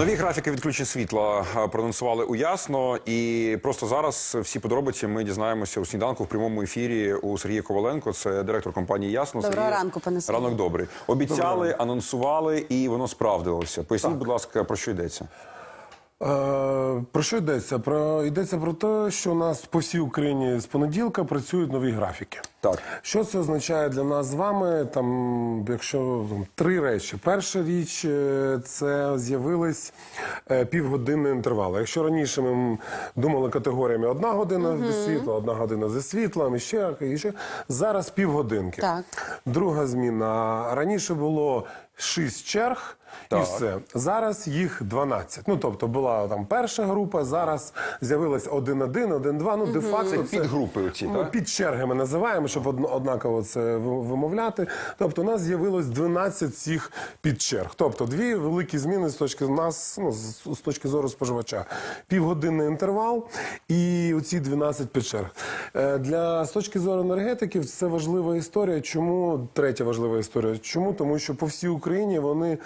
Нові графіки відключень світла проанонсували у ясно, і просто зараз всі подробиці ми дізнаємося у сніданку в прямому ефірі у Сергія Коваленко. Це директор компанії Ясно. Доброго Сергій, ранку, пане Сергію. Ранок добрий. Обіцяли, анонсували, і воно справдилося. Поясніть, будь ласка, про що йдеться? Е, Про що йдеться? Про йдеться про те, що у нас по всій Україні з понеділка працюють нові графіки. Так. Що це означає для нас з вами? Там, якщо там, три речі. Перша річ е, це з'явились е, півгодинні інтервали. Якщо раніше ми думали категоріями одна година без світла, одна година зі світлом, і ще, і ще зараз півгодинки. Так. Друга зміна. Раніше було шість черг. Так. І все. Зараз їх 12. Ну, тобто була там перша група, зараз з'явилась 1-1, 1-2. Ну, де-факто Це підгрупи оці, ну, так? під черги ми називаємо, щоб однаково це вимовляти. Тобто у нас з'явилось 12 цих підчерг. Тобто дві великі зміни з точки нас, ну, з, точки зору споживача. Півгодинний інтервал і оці 12 підчерг. Е, Для з точки зору енергетиків це важлива історія. Чому третя важлива історія? Чому? Тому що по всій Україні вони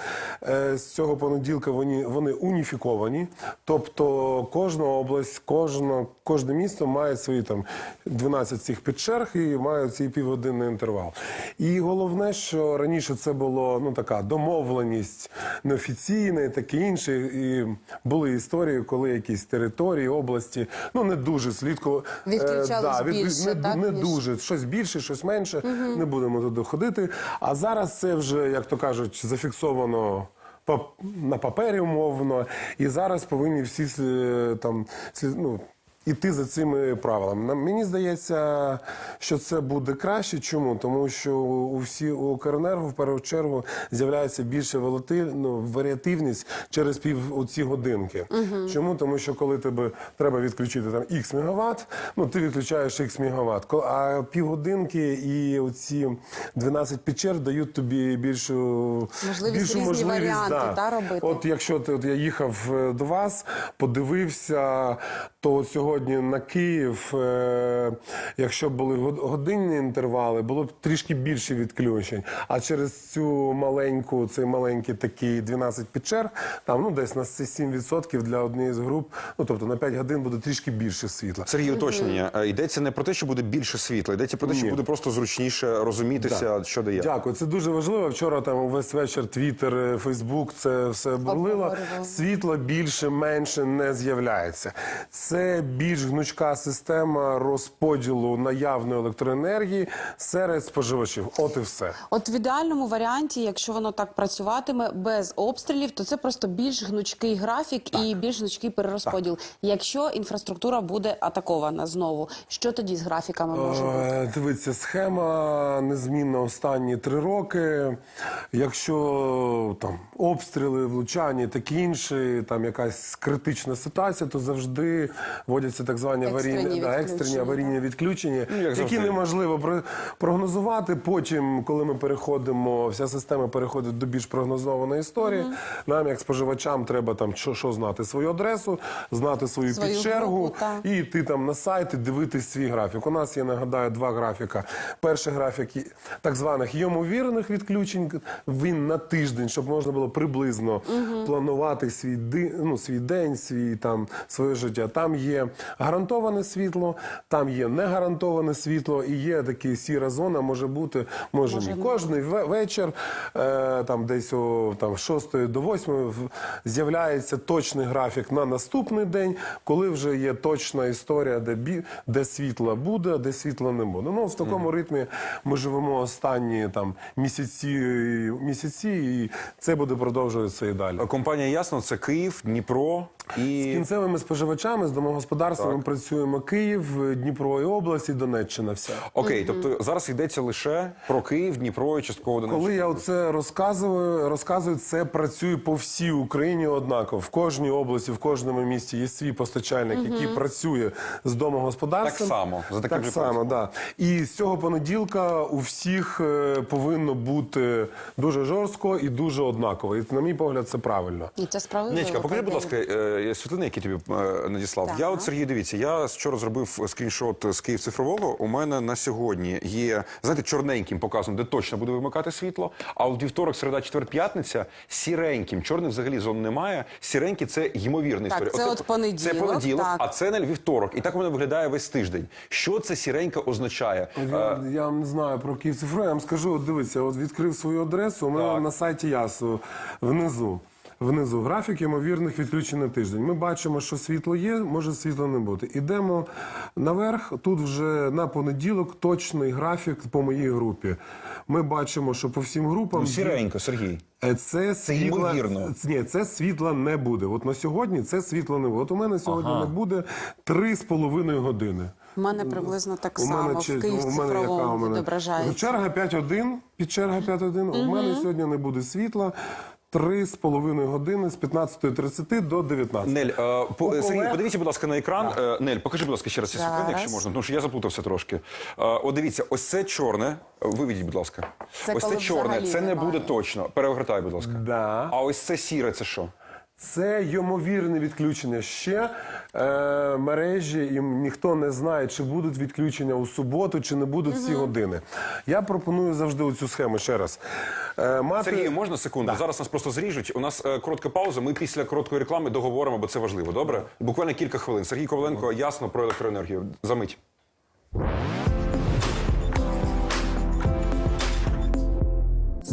е, з цього понеділка вони, вони уніфіковані. Тобто кожна область, кожна, кожне місто має свої там 12 цих підчерг і має цей півгодинний інтервал. І головне, що раніше це було ну така домовленість неофіційна і таке інше. І були історії, коли якісь території, області ну не дуже слідко е, Відключались більше, не, так, не ніж- дуже щось більше, щось менше. Не будемо туди ходити. А зараз це вже, як то кажуть, зафіксовано. На папері умовно, і зараз повинні всі е, там ну, іти за цими правилами. Мені здається, що це буде краще. Чому? Тому що у всі у Укренерго в першу чергу з'являється більше ну, варіативність через пів оці годинки. Чому? Тому що коли тебе треба відключити там X мегаватт, ну ти відключаєш X мегаватт. А півгодинки і оці 12 печер дають тобі більшу Можливість різні варіанти, та, робити. От якщо ти от я їхав е, до вас, подивився, то от сьогодні на Київ, е, якщо б були годинні інтервали, було б трішки більше відключень. А через цю маленьку, цей маленький такий 12 підчерг, там ну десь на 7% для однієї з груп, ну тобто на 5 годин буде трішки більше світла. Сергій, уточнення. Е, Йдеться не про те, що буде більше світла, йдеться про те, що Ні. буде просто зручніше розумітися, що де є. Дякую, це дуже важливо. Вчора там весь вечір Твіттер, е, Фейсбук це все бурлило. Світло більше, менше не з'являється. Це більш гнучка система розподілу наявної електроенергії серед споживачів. От і все. От в ідеальному варіанті, якщо воно так працюватиме без обстрілів, то це просто більш гнучкий графік і більш гнучкий перерозподіл. Якщо інфраструктура буде атакована знову, що тоді з графіками може бути? Е, Дивіться, схема незмінна останні три роки. Якщо там обстріли, влучання, таке інше, там якась критична ситуація, то завжди вводяться так звані Екстрені аварійні, да, екстрені відключення, аварійні відключення, Ну, як які неможливо про- прогнозувати. Потім, коли ми переходимо, вся система переходить до більш прогнозованої історії. Нам, як споживачам, треба там що, що знати свою адресу, знати свою, Свою підчергу групу, і йти там на сайт і дивитись свій графік. У нас є, нагадаю, два графіка. Перший графік так званих ймовірних відключень. Він на тиждень, щоб можна було приблизно планувати свій ну, свій день, свій там своє життя. Там є гарантоване світло, там є негарантоване світло, і є такі сіра зона, може бути, може, ні. Кожний вечір, е, там десь о там, 6 до 8 з'являється точний графік на наступний день, коли вже є точна історія, де, бі, де світла буде, а де світла не буде. Ну, в такому ритмі ми живемо останні там, місяці, місяці, і це буде продовжуватися і далі. Компанія Ясно це Київ, Дніпро З кінцевими споживачами, з домогосподарствами працюємо Київ, Дніпро і область, і Донеччина вся. окей. Тобто зараз йдеться лише про Київ, Дніпро і частково Донеччину. Коли я оце розказую, розказую, це працює по всій Україні однаково. В кожній області, в кожному місті є свій постачальник, який працює з домогосподарством. Так само, за таким так же само, да. І з цього понеділка у всіх е, повинно бути дуже жорстко і дуже однаково. І на мій погляд, це правильно. І це справедливо. Нічка, покажи, будь ласка, е, світлини, які тобі е, надіслав. Так. Я от Сергій, дивіться, я вчора зробив скріншот з Київ цифрового. У мене на сьогодні є знаєте, чорненьким показано, де точно буде вимикати світло. А от вівторок, середа, четвер, п'ятниця сіреньким. Чорних взагалі зон немає. Сіренькі це ймовірна Так, історія. це от понеділок, Це понеділок, так. а це не вівторок. І так воно виглядає весь тиждень. Що це сіренька означає? Я, я не знаю про Київ цифру. Я вам скажу, от дивіться, от відкрив свою адресу. У мене Так. на сайті ЯСУ внизу. Внизу графік ймовірних відключень на тиждень. Ми бачимо, що світло є, може світла не бути. Ідемо наверх. Тут вже на понеділок точний графік по моїй групі. Ми бачимо, що по всім групам Ну, сіренько, Сергій. Е, Це світла, ймовірно. Ні, це світла не буде. От на сьогодні це світла не буде. От у мене сьогодні не буде три з половиною години. У мене приблизно так У мене само чи- в Київ у мене яка у цифровому мене? відображається. Черга 5.1, під черга 5.1. У мене сьогодні не буде світла. Три з половиною години з 15.30 до 19. Нель, е, по, Сергій, колег- подивіться, будь ласка, на екран. Е, Нель, покажи, будь ласка, ще раз ці світлини, якщо можна, тому що я заплутався трошки. Е, от дивіться, ось це чорне. Виведіть, будь ласка. Це ось це коли чорне, взагалі це не немає. буде точно. Перегортай, будь ласка. Да. А ось це сіре, це що? Це ймовірне відключення ще е, мережі, і ніхто не знає, чи будуть відключення у суботу, чи не будуть ці години. Я пропоную завжди оцю схему ще раз. Е, мати... Сергію, можна секунду? Зараз нас просто зріжуть. У нас е, коротка пауза. Ми після короткої реклами договоримо, бо це важливо. Добре? Буквально кілька хвилин. Сергій Коваленко ясно про електроенергію. Замить.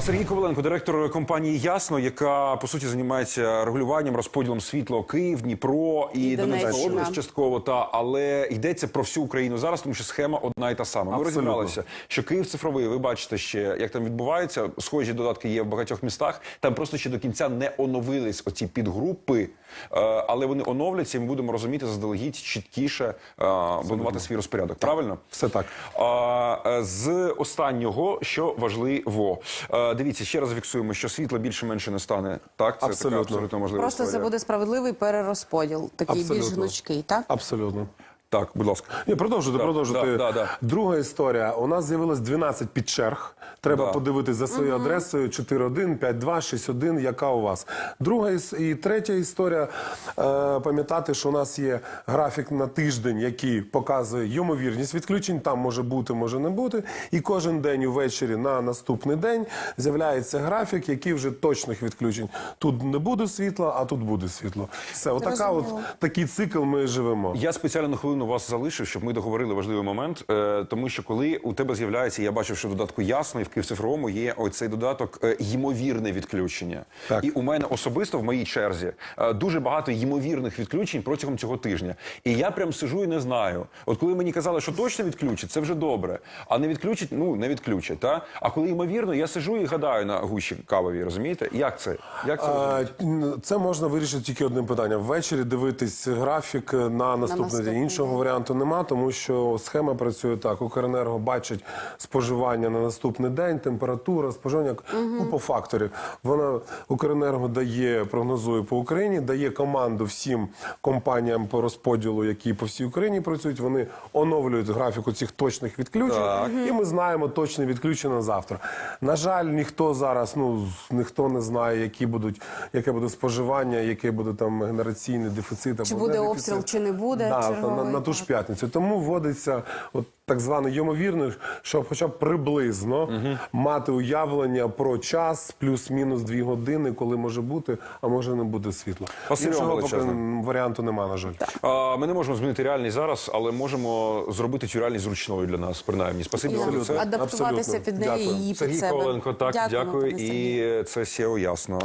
Сергій Коваленко, директор компанії Ясно, яка по суті займається регулюванням, розподілом світла Київ, Дніпро і І Донецька область частково. Та але йдеться про всю Україну зараз, тому що схема одна і та сама. Ми Абсолютно. розібралися, що Київ цифровий. Ви бачите ще, як там відбувається. Схожі додатки є в багатьох містах. Там просто ще до кінця не оновились оці підгрупи, е, але вони оновляться. і Ми будемо розуміти заздалегідь чіткіше е, планувати свій розпорядок. Правильно? Все так. А, е, з останнього, що важливо, дивіться, ще раз фіксуємо, що світла більше-менше не стане. Так, це Абсолютно. така абсолютно можливо. Просто це буде справедливий перерозподіл, такий більш гнучкий, так? Абсолютно. Так, будь ласка. Ні, продовжуйте, Да, продовжуйте. да, да, да. Друга історія. У нас з'явилось 12 підчерг. Треба Да. подивитись за своєю адресою 41, 52, 61, яка у вас. Друга іс- і третя історія. Е, пам'ятати, що у нас є графік на тиждень, який показує ймовірність відключень. Там може бути, може не бути. І кожен день увечері на наступний день з'являється графік, який вже точних відключень. Тут не буде світла, а тут буде світло. Все, отака от такий цикл ми живемо. Я спеціально на хвилину вас залишив, щоб ми договорили важливий момент, е, тому що коли у тебе з'являється, я бачив, що в додатку ясно і в Київцифровому є оцей додаток е, ймовірне відключення. Так. І у мене особисто в моїй черзі е, дуже багато ймовірних відключень протягом цього тижня. І я прям сижу і не знаю. От коли мені казали, що точно відключать, це вже добре. А не відключать, ну не відключать. Та? А коли ймовірно, я сижу і гадаю на гущі кавові, розумієте? Як це? Як це? А, Це можна вирішити тільки одним питанням. Ввечері дивитись графік на наступний наступний день. Іншого день. варіанту нема, тому що схема працює так. Укренерго бачить споживання на наступний день, температура, споживання ну, по факторі. Вона Укренерго дає, прогнозує по Україні, дає команду всім компаніям по розподілу, які по всій Україні працюють. Вони оновлюють графіку цих точних відключень, і ми знаємо точне відключення на завтра. На жаль, ніхто зараз, ну ніхто не знає, які будуть, яке буде споживання, яке буде там генераційний дефіцит. або Чи буде не обстріл, чи не буде Да, черговий, на, на ту ж п'ятницю. Тому вводиться от так зване ймовірно, щоб хоча б приблизно мати уявлення про час плюс-мінус дві години, коли може бути, а може не буде світла. Спасибі вам Іншого поки величезне. варіанту нема, на жаль. А, Ми не можемо змінити реальність зараз, але можемо зробити цю реальність зручною для нас, принаймні. Спасибі вам за це. Адаптуватися Абсолютно. під неї і її під Сергій себе. Коваленко, так, дякую. пане Сергію. І це SEO ясно.